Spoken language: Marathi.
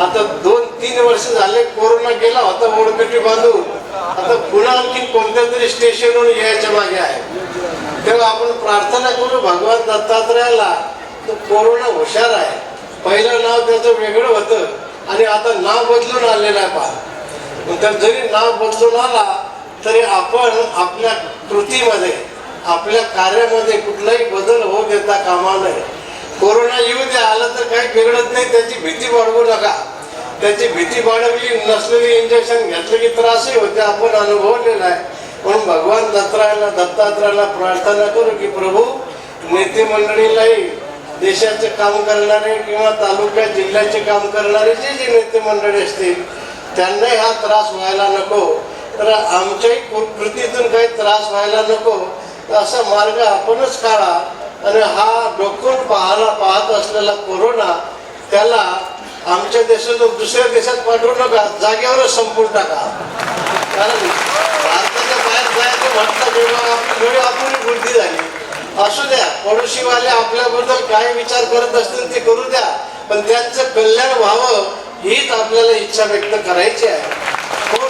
आता दोन तीन वर्ष झाले कोरोना गेला होता मोडपेटी बांधून. आता पुन्हा आणखी कोणत्या तरी स्टेशनवरून यायच्या मागे आहे. तेव्हा आपण प्रार्थना करू भगवान दत्तात्रयाला. तो कोरोना हुशार आहे. पहिलं नाव त्याचं वेगळं होतं. आणि आता नाव बदलून आलेलं आहे पहा. तर जरी नाव बदलून आला तरी आपण आपल्या कृतीमध्ये आपल्या कार्यामध्ये कुठलाही बदल होऊ देता कामा नये कोरोना येऊ दे आलं तर काही बिघडत नाही त्याची भीती वाढवू नका. त्याची भीती वाढवली नसलेली इंजेक्शन घेतलं की त्रासही होते आपण अनुभवलेला आहे. म्हणून भगवान दत्तायला दत्तात्रयाला प्रार्थना करू की प्रभू नेते मंडळीलाही देशाचे काम करणारे किंवा तालुक्यात जिल्ह्याचे काम करणारे जे जे नेते मंडळी असतील त्यांनाही हा त्रास व्हायला नको. तर आमच्याही कृतीतून काही त्रास व्हायला नको. तर असा मार्ग आपणच काढा. आणि हा डोकून पाहायला पाहत असलेला कोरोना त्याला आमच्या देशातून दुसऱ्या देशात पाठवू नका जागेवरच संपून टाका. कारण भारताच्या बाहेर जायचं म्हटलं जेव्हा आपली आपली बुद्धी झाली. असू द्या पडोशीवाले आपल्याबद्दल काय विचार करत असतील ते करू द्या पण त्यांचं कल्याण व्हावं हीच आपल्याला इच्छा व्यक्त करायची आहे.